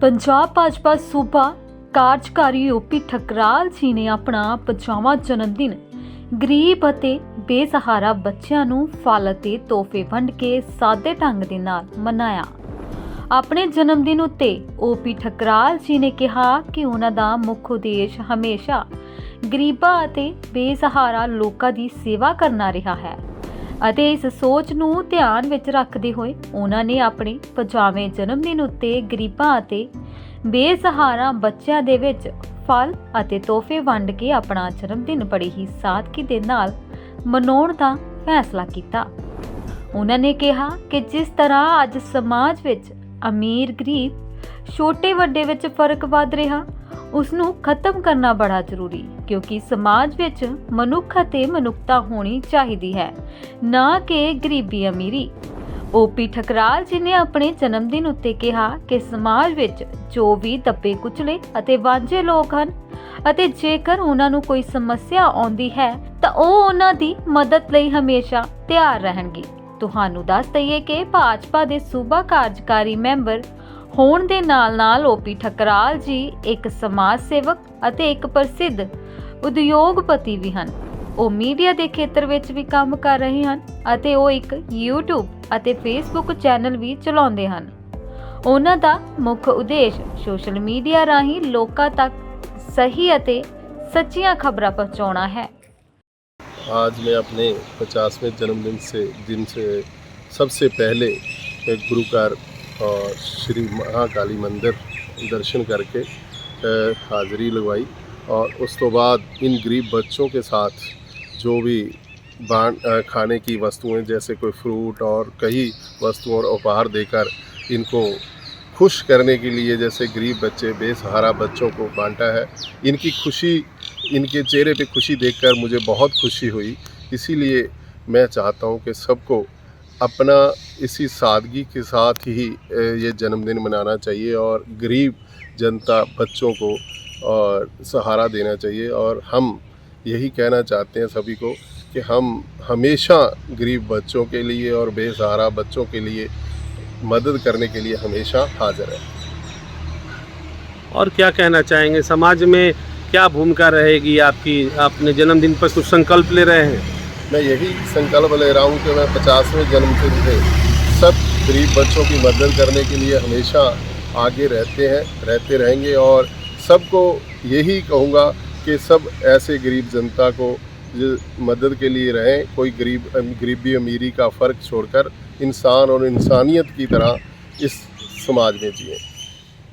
ਪੰਜਾਬ ਭਾਜਪਾ ਸੂਬਾ ਕਾਰਜਕਾਰੀ ਓਪੀ ਠਕਰਾਲ ਜੀ ਨੇ ਆਪਣਾ 50ਵਾਂ ਜਨਮ ਦਿਨ ਗਰੀਬ ਅਤੇ ਬੇਸਹਾਰਾ ਬੱਚਿਆਂ ਨੂੰ ਫਲ ਅਤੇ ਤੋਹਫੇ ਵੰਡ ਕੇ ਸਾਦੇ ਢੰਗ ਦੇ ਨਾਲ ਮਨਾਇਆ। ਆਪਣੇ ਜਨਮ ਦਿਨ ਉੱਤੇ ਓਪੀ ਠਕਰਾਲ ਜੀ ਨੇ ਕਿਹਾ ਕਿ ਉਹਨਾਂ ਦਾ ਮੁੱਖ ਉਦੇਸ਼ ਹਮੇਸ਼ਾ ਗਰੀਬਾਂ ਅਤੇ ਬੇਸਹਾਰਾ ਲੋਕਾਂ ਦੀ ਸੇਵਾ ਕਰਨਾ ਰਿਹਾ ਹੈ। ਅਤੇ ਇਸ ਸੋਚ ਨੂੰ ਧਿਆਨ ਵਿੱਚ ਰੱਖਦੇ ਹੋਏ ਉਹਨਾਂ ਨੇ ਆਪਣੇ 50ਵੇਂ ਜਨਮ ਦਿਨ ਉੱਤੇ ਗਰੀਬਾਂ ਅਤੇ ਬੇਸਹਾਰਾ ਬੱਚਿਆਂ ਦੇ ਵਿੱਚ ਫਲ ਅਤੇ ਤੋਹਫੇ ਵੰਡ ਕੇ ਆਪਣਾ ਜਨਮ ਦਿਨ ਬੜੀ ਹੀ ਸਾਦਗੀ ਦੇ ਨਾਲ ਮਨਾਉਣ ਦਾ ਫੈਸਲਾ ਕੀਤਾ। ਉਹਨਾਂ ਨੇ ਕਿਹਾ ਕਿ ਜਿਸ ਤਰ੍ਹਾਂ ਅੱਜ ਸਮਾਜ ਵਿੱਚ ਅਮੀਰ ਗਰੀਬ ਛੋਟੇ ਵੱਡੇ ਵਿੱਚ ਫ਼ਰਕ ਵੱਧ ਰਿਹਾ ਉਸ ਨੂੰ ਖਤਮ ਕਰਨਾ ਬੜਾ ਜ਼ਰੂਰੀ, ਕਿਉਂਕਿ ਸਮਾਜ ਵਿੱਚ ਮਨੁੱਖ ਅਤੇ ਮਨੁੱਖਤਾ ਹੋਣੀ ਚਾਹੀਦੀ ਹੈ, ਨਾ ਕਿ ਗਰੀਬੀ ਅਮੀਰੀ। ਓਪੀ ਠਕਰਾਲ ਜੀ ਨੇ ਆਪਣੇ ਜਨਮ ਦਿਨ ਉੱਤੇ ਕਿਹਾ ਕਿ ਸਮਾਜ ਵਿੱਚ ਜੋ ਵੀ ਦੱਬੇ ਕੁਚਲੇ ਅਤੇ ਵਾਂਝੇ ਲੋਕ ਹਨ, ਅਤੇ ਜੇਕਰ ਉਹਨਾਂ ਨੂੰ ਕੋਈ ਸਮੱਸਿਆ ਆਉਂਦੀ ਹੈ, ਤਾਂ ਉਹ ਉਹਨਾਂ ਦੀ ਮਦਦ ਲਈ ਹਮੇਸ਼ਾ ਤਿਆਰ ਰਹਿਣਗੇ। ਤੁਹਾਨੂੰ ਦੱਸ ਦਈਏ ਕਿ ਭਾਜਪਾ ਦੇ ਸੂਬਾ ਕਾਰਜਕਾਰੀ ਮੈਂਬਰ ਹੋਣ ਦੇ ਨਾਲ-ਨਾਲ ਓਪੀ ਠਕਰਾਲ ਜੀ ਇੱਕ ਸਮਾਜ ਸੇਵਕ ਅਤੇ ਇੱਕ ਪ੍ਰਸਿੱਧ ਉਦਯੋਗਪਤੀ ਵੀ ਹਨ ਉਹ ਮੀਡੀਆ ਦੇ ਖੇਤਰ ਵਿੱਚ ਵੀ ਕੰਮ ਕਰ ਰਹੇ ਹਨ ਅਤੇ ਉਹ ਇੱਕ YouTube ਅਤੇ Facebook ਚੈਨਲ ਵੀ ਚਲਾਉਂਦੇ ਹਨ ਉਹਨਾਂ ਦਾ ਮੁੱਖ ਉਦੇਸ਼ ਸੋਸ਼ਲ ਮੀਡੀਆ ਰਾਹੀਂ ਲੋਕਾਂ ਤੱਕ ਸਹੀ ਅਤੇ ਸੱਚੀਆਂ ਖਬਰਾਂ ਪਹੁੰਚਾਉਣਾ ਹੈ आज मैं अपने पचासवें जन्मदिन से दिन से सबसे पहले एक गुरुकार और श्री महाकाली मंदिर दर्शन करके हाज़री लगवाई और उस तो बाद इन गरीब बच्चों के साथ जो भी बांट खाने की वस्तुएँ, जैसे कोई फ्रूट और कई वस्तुओं और उपहार देकर इनको खुश करने के लिए, जैसे गरीब बच्चे, बेसहारा बच्चों को बांटा है, इनकी खुशी, इनके चेहरे पे खुशी देखकर मुझे बहुत खुशी हुई। इसीलिए मैं चाहता हूँ कि सबको अपना इसी सादगी के साथ ही ये जन्मदिन मनाना चाहिए और गरीब जनता, बच्चों को, और सहारा देना चाहिए। और हम यही कहना चाहते हैं सभी को कि हम हमेशा गरीब बच्चों के लिए और बेसहारा बच्चों के लिए मदद करने के लिए हमेशा हाजिर हैं और क्या कहना चाहेंगे? समाज में क्या भूमिका रहेगी आपकी? अपने जन्मदिन पर कुछ संकल्प ले रहे हैं? मैं यही संकल्प ले रहा हूँ कि मैं पचासवें जन्मदिन पे सब गरीब बच्चों की मदद करने के लिए हमेशा आगे रहते हैं, रहते रहेंगे और सबको यही कहूँगा कि सब ऐसे गरीब जनता को मदद के लिए रहें। कोई गरीब गरीबी अमीरी का फ़र्क छोड़कर इंसान और इंसानियत की तरह इस समाज में जिए।